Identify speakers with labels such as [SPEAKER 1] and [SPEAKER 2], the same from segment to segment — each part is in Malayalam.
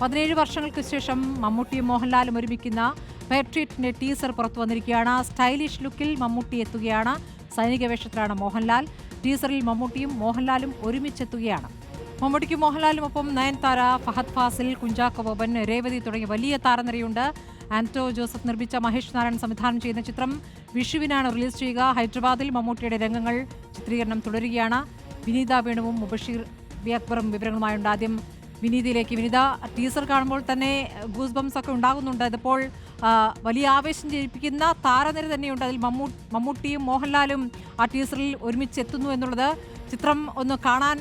[SPEAKER 1] പതിനേഴ് വർഷങ്ങൾക്ക് ശേഷം മമ്മൂട്ടിയും മോഹൻലാലും ഒരുമിക്കുന്ന പാട്രിയറ്റിന്റെ ടീസർ പുറത്തു വന്നിരിക്കുകയാണ്. സ്റ്റൈലിഷ് ലുക്കിൽ മമ്മൂട്ടി എത്തുകയാണ്. സൈനിക വേഷത്തിലാണ് മോഹൻലാൽ. ടീസറിൽ മമ്മൂട്ടിയും മോഹൻലാലും ഒരുമിച്ചെത്തുകയാണ്. മമ്മൂട്ടിക്കും മോഹൻലാലും ഒപ്പം നയൻതാര ഫഹദ് ഫാസിൽ കുഞ്ചാക്കോ ബോബൻ രേവതി തുടങ്ങിയ വലിയ താരനിരയുണ്ട്. ആന്റോ ജോസഫ് നിർമ്മിച്ച മഹേഷ് നാരായൺ സംവിധാനം ചെയ്യുന്ന ചിത്രം വിഷുവിനാണ് റിലീസ് ചെയ്യുക. ഹൈദരാബാദിൽ മമ്മൂട്ടിയുടെ രംഗങ്ങൾ ചിത്രീകരണം തുടരുകയാണ്. വിനീത വേണുവും മുബഷീർ ബി അക്ബറും വിവരങ്ങളുമായുണ്ട് ആദ്യം. വിനീതയിലേക്ക്. വിനിത ടീസർ കാണുമ്പോൾ തന്നെ ഗൂസ് ബംസ് ഒക്കെ ഉണ്ടാകുന്നുണ്ട്. ഇതിപ്പോൾ വലിയ ആവേശം ജയിപ്പിക്കുന്ന താരനിര തന്നെയുണ്ട്. അതിൽ മമ്മൂ മമ്മൂട്ടിയും മോഹൻലാലും ആ ടീസറിൽ ഒരുമിച്ച് എത്തുന്നു എന്നുള്ളത് ചിത്രം ഒന്ന് കാണാൻ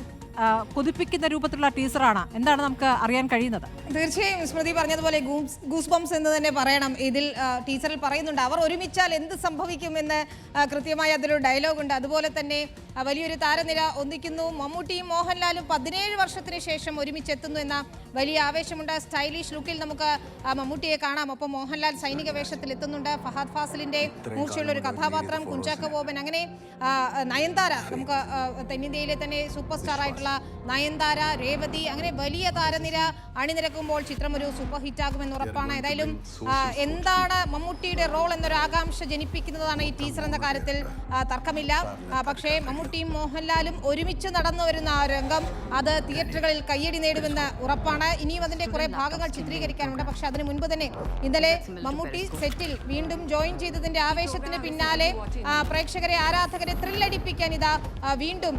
[SPEAKER 1] കൊതിപ്പിക്കുന്ന രൂപത്തിലുള്ള ടീസറാണ് എന്താണ് നമുക്ക് അറിയാൻ കഴിയുന്നത്?
[SPEAKER 2] തീർച്ചയായും സ്മൃതി പറഞ്ഞതുപോലെ ഗൂസ് ബംസ് എന്ന് തന്നെ പറയണം. ഇതിൽ ടീച്ചറിൽ പറയുന്നുണ്ട്. അവർ ഒരുമിച്ചാൽ എന്ത് സംഭവിക്കുമെന്ന് കൃത്യമായി അതിലൊരു ഡയലോഗ് ഉണ്ട്. അതുപോലെ തന്നെ വലിയൊരു താരനിര ഒന്നിക്കുന്നു. മമ്മൂട്ടിയും മോഹൻലാലും പതിനേഴ് വർഷത്തിന് ശേഷം ഒരുമിച്ചെത്തുന്നു എന്ന വലിയ ആവേശമുണ്ട്. സ്റ്റൈലിഷ് ലുക്കിൽ നമുക്ക് മമ്മൂട്ടിയെ കാണാം. ഒപ്പം മോഹൻലാൽ സൈനിക വേഷത്തിൽ എത്തുന്നുണ്ട്. ഫഹദ് ഫാസിലിന്റെ മൂർച്ചയുള്ള ഒരു കഥാപാത്രം കുഞ്ചാക്ക ബോബൻ. അങ്ങനെ നയൻതാര നമുക്ക് തെന്നിന്ത്യയിലെ തന്നെ സൂപ്പർ സ്റ്റാർ ആയിട്ടുള്ള നയൻതാര രേവതി അങ്ങനെ വലിയ താരനിര അണിനിരക്കുമ്പോൾ ചിത്രം ഒരു സൂപ്പർ ഹിറ്റ് ആകുമെന്ന് ഉറപ്പാണ്. ഏതായാലും എന്താണ് മമ്മൂട്ടിയുടെ റോൾ എന്നൊരു ആകാംക്ഷ ജനിപ്പിക്കുന്നതാണ് ഈ ടീച്ചർ എന്ന കാര്യത്തിൽ തർക്കമില്ല. പക്ഷേ മമ്മൂട്ടിയും മോഹൻലാലും ഒരുമിച്ച് നടന്നു വരുന്ന ആ രംഗം അത് തിയേറ്ററുകളിൽ കയ്യടി നേടുമെന്ന് ഉറപ്പാണ്. ഇനിയും അതിന്റെ കുറെ ഭാഗങ്ങൾ ചിത്രീകരിക്കാനുണ്ട്. പക്ഷെ അതിന് മുൻപ് തന്നെ ഇന്നലെ മമ്മൂട്ടി സെറ്റിൽ വീണ്ടും ജോയിൻ ചെയ്തതിന്റെ ആവേശത്തിന് പിന്നാലെ പ്രേക്ഷകരെ ആരാധകരെ ത്രില്ലടിപ്പിക്കാൻ ഇതാ വീണ്ടും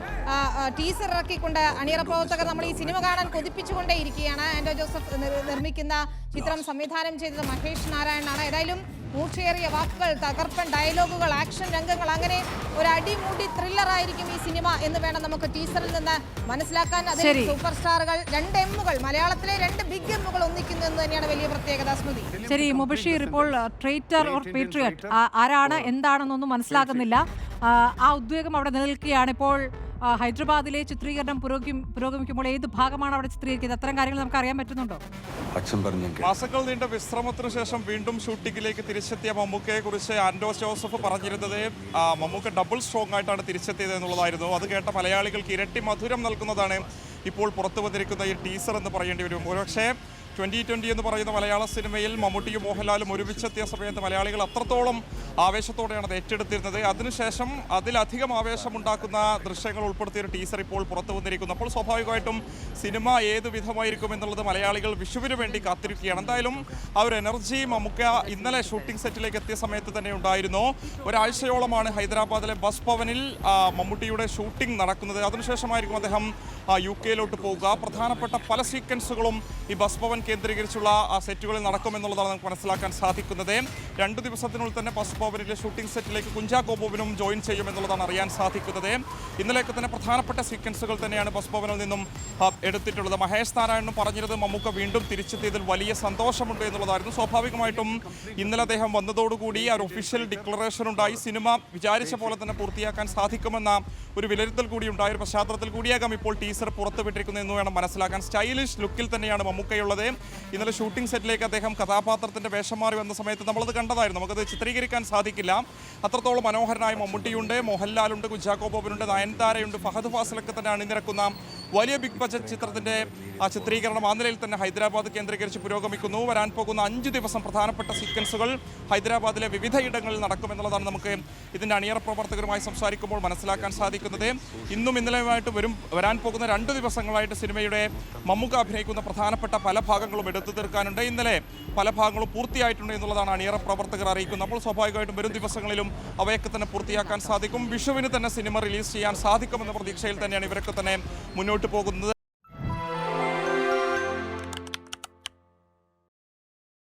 [SPEAKER 2] ടീസർ ഇറക്കിക്കൊണ്ട് അണിയറ പ്രവർത്തകർ നമ്മൾ ഈ സിനിമ കാണാൻ കൊതിപ്പിച്ചുകൊണ്ടേയിരിക്കുകയാണ് ആൻഡോ ജോസഫ് നിർമ്മിക്കുന്ന ചിത്രം സംവിധാനം ചെയ്തത് മഹേഷ് നാരായണനാണ്. ഏതായാലും മൂർച്ചയേറിയ വാക്കുകൾ തകർപ്പൻ ഡയലോഗുകൾ ആക്ഷൻ രംഗങ്ങൾ അങ്ങനെ ഒരു അടിമൂടി ത്രില്ലർ ആയിരിക്കും ഈ സിനിമ എന്ന് വേണം നമുക്ക് ടീസറിൽ നിന്ന് മനസ്സിലാക്കാൻ. അതിൽ സൂപ്പർ സ്റ്റാറുകൾ രണ്ട് എമ്മുകൾ മലയാളത്തിലെ രണ്ട് ബിഗ് എമ്മുകൾ ഒന്നിക്കുന്നു എന്ന് തന്നെയാണ് വലിയ പ്രത്യേകത സ്മൃതി.
[SPEAKER 1] ശരി മുബഷീർ ഇപ്പോൾ ട്രേറ്റർ ഓർ പേട്രിയറ്റ് ആരാണ് എന്താണെന്നൊന്നും മനസ്സിലാക്കുന്നില്ല. ആ, ആ ഉദ്വേഗം അവിടെ നിലനിൽക്കുകയാണ്. ഇപ്പോൾ ഹൈദരാബാദിലെ ചിത്രീകരണം പുരോഗമി പുരോഗമിക്കുമ്പോൾ ഏത് ഭാഗമാണ് അവിടെ ചിത്രീകരിക്കുന്നത്? അത്തരം കാര്യങ്ങൾ നമുക്ക് അറിയാൻ പറ്റുന്നുണ്ടോ?
[SPEAKER 3] മാസങ്ങൾ നീണ്ട വിശ്രമത്തിന് ശേഷം വീണ്ടും ഷൂട്ടിങ്ങിലേക്ക് തിരിച്ചെത്തിയ മമ്മൂക്കയെ കുറിച്ച് ആൻഡോ ജോസഫ് പറഞ്ഞിരുന്നത് മമ്മൂക്ക ഡബിൾ സ്ട്രോങ് ആയിട്ടാണ് തിരിച്ചെത്തിയത് എന്നുള്ളതായിരുന്നു. അത് കേട്ട മലയാളികൾക്ക് ഇരട്ടി മധുരം നൽകുന്നതാണ് ഇപ്പോൾ പുറത്തു വന്നിരിക്കുന്ന ഈ ടീസർ എന്ന് പറയേണ്ടി വരും ഒരുപക്ഷേ ട്വന്റി ട്വന്റി എന്ന് പറയുന്ന മലയാള സിനിമയിൽ മമ്മൂട്ടിയും മോഹൻലാലും ഒരുമിച്ചെത്തിയ സമയത്ത് മലയാളികൾ അത്രത്തോളം ആവേശത്തോടെയാണ് അത് ഏറ്റെടുത്തിരുന്നത്. അതിനുശേഷം അതിലധികം ആവേശമുണ്ടാക്കുന്ന ദൃശ്യങ്ങൾ ഉൾപ്പെടുത്തിയ ഒരു ടീസർ ഇപ്പോൾ പുറത്തു വന്നിരിക്കുന്നു. അപ്പോൾ സ്വാഭാവികമായിട്ടും സിനിമ ഏത് വിധമായിരിക്കും എന്നുള്ളത് മലയാളികൾ വിഷുവിന് വേണ്ടി കാത്തിരിക്കുകയാണ്. എന്തായാലും ആ ഒരു എനർജി മമ്മുക്ക ഇന്നലെ ഷൂട്ടിംഗ് സെറ്റിലേക്ക് എത്തിയ സമയത്ത് തന്നെ ഉണ്ടായിരുന്നു. ഒരാഴ്ചയോളമാണ് ഹൈദരാബാദിലെ ബസ് ഭവനിൽ മമ്മൂട്ടിയുടെ ഷൂട്ടിംഗ് നടക്കുന്നത്. അതിനുശേഷമായിരിക്കും അദ്ദേഹം യു കെയിലോട്ട് പോവുക. പ്രധാനപ്പെട്ട പല സീക്വൻസുകളും ഈ ബസ് ഭവൻ കേന്ദ്രീകരിച്ചുള്ള സെറ്റുകളിൽ നടക്കുമെന്നുള്ളതാണ് നമുക്ക് മനസ്സിലാക്കാൻ സാധിക്കുന്നത്. രണ്ടു ദിവസത്തിനുള്ളിൽ തന്നെ ബസ് പോവനിലെ ഷൂട്ടിംഗ് സെറ്റിലേക്ക് കുഞ്ചാക്കോ ബോബനും ജോയിൻ ചെയ്യുമെന്നുള്ളതാണ് അറിയാൻ സാധിക്കുന്നത്. ഇന്നലെയൊക്കെ തന്നെ പ്രധാനപ്പെട്ട സീക്വൻസുകൾ തന്നെയാണ് ബസ് ഭവനിൽ നിന്നും എടുത്തിട്ടുള്ളത്. മഹേഷ് നാരായണനും പറഞ്ഞിരുന്നത് മമ്മൂക്ക വീണ്ടും തിരിച്ചെത്തിയതിൽ വലിയ സന്തോഷമുണ്ട് എന്നുള്ളതായിരുന്നു. സ്വാഭാവികമായിട്ടും ഇന്നലെ അദ്ദേഹം വന്നതോടുകൂടി ആ ഒരു ഒഫീഷ്യൽ ഡിക്ലറേഷൻ ഉണ്ടായി. സിനിമ വിചാരിച്ച പോലെ തന്നെ പൂർത്തിയാക്കാൻ സാധിക്കുമെന്ന ഒരു വിലയിരുത്തൽ കൂടി ഉണ്ടായ ഒരു പശ്ചാത്തലത്തിൽ കൂടിയാകാം ഇപ്പോൾ ടീസർ പുറത്തുവിട്ടിരിക്കുന്നത് എന്ന് വേണം മനസ്സിലാക്കാൻ. സ്റ്റൈലിഷ് ലുക്കിൽ തന്നെയാണ് മമ്മൂക്കയുള്ളത്. ഇന്നലെ ഷൂട്ടിംഗ് സെറ്റിലേക്ക് അദ്ദേഹം കഥാപാത്രത്തിന്റെ വേഷം മാറി വന്ന സമയത്ത് നമ്മളത് കണ്ടതായിരുന്നു. നമുക്കത് ചിത്രീകരിക്കാൻ സാധിക്കില്ല. അത്രത്തോളം മനോഹരനായ മമ്മൂട്ടിയുണ്ട് മോഹൻലാലുണ്ട് കുഞ്ചാക്കോ ബോബനുണ്ട് നയൻതാരയുണ്ട് ഫഹദ് ഫാസിലൊക്കെ തന്നെ അണിനിരക്കുന്ന വലിയ ബിഗ് ബജറ്റ് ചിത്രത്തിന്റെ ആ ചിത്രീകരണം ആ നിലയിൽ തന്നെ ഹൈദരാബാദ് കേന്ദ്രീകരിച്ച് പുരോഗമിക്കുന്നു. വരാൻ പോകുന്ന അഞ്ച് ദിവസം പ്രധാനപ്പെട്ട സീക്വൻസുകൾ ഹൈദരാബാദിലെ വിവിധ ഇടങ്ങളിൽ നടക്കുമെന്നുള്ളതാണ് നമുക്ക് ഇതിന്റെ അണിയറ പ്രവർത്തകരുമായി സംസാരിക്കുമ്പോൾ മനസ്സിലാക്കാൻ സാധിക്കുന്നത്. ഇന്നും ഇന്നലെയുമായിട്ട് വരും വരാൻ പോകുന്ന രണ്ട് ദിവസങ്ങളായിട്ട് സിനിമയുടെ മമ്മൂക്ക അഭിനയിക്കുന്ന പ്രധാനപ്പെട്ട പല ഭാഗങ്ങളും എടുത്തു തീർക്കാനുണ്ട്. ഇന്നലെ പല ഭാഗങ്ങളും പൂർത്തിയായിട്ടുണ്ട് എന്നുള്ളതാണ് അണിയറ പ്രവർത്തകർ അറിയിക്കുന്നത്. അപ്പോൾ സ്വാഭാവികമായിട്ടും വരും ദിവസങ്ങളിലും അവയൊക്കെ തന്നെ പൂർത്തിയാക്കാൻ സാധിക്കും. വിഷുവിന് തന്നെ സിനിമ റിലീസ് ചെയ്യാൻ സാധിക്കുമെന്ന പ്രതീക്ഷയിൽ തന്നെയാണ് ഇവരൊക്കെ തന്നെ മുന്നോട്ട് പോകുന്നത്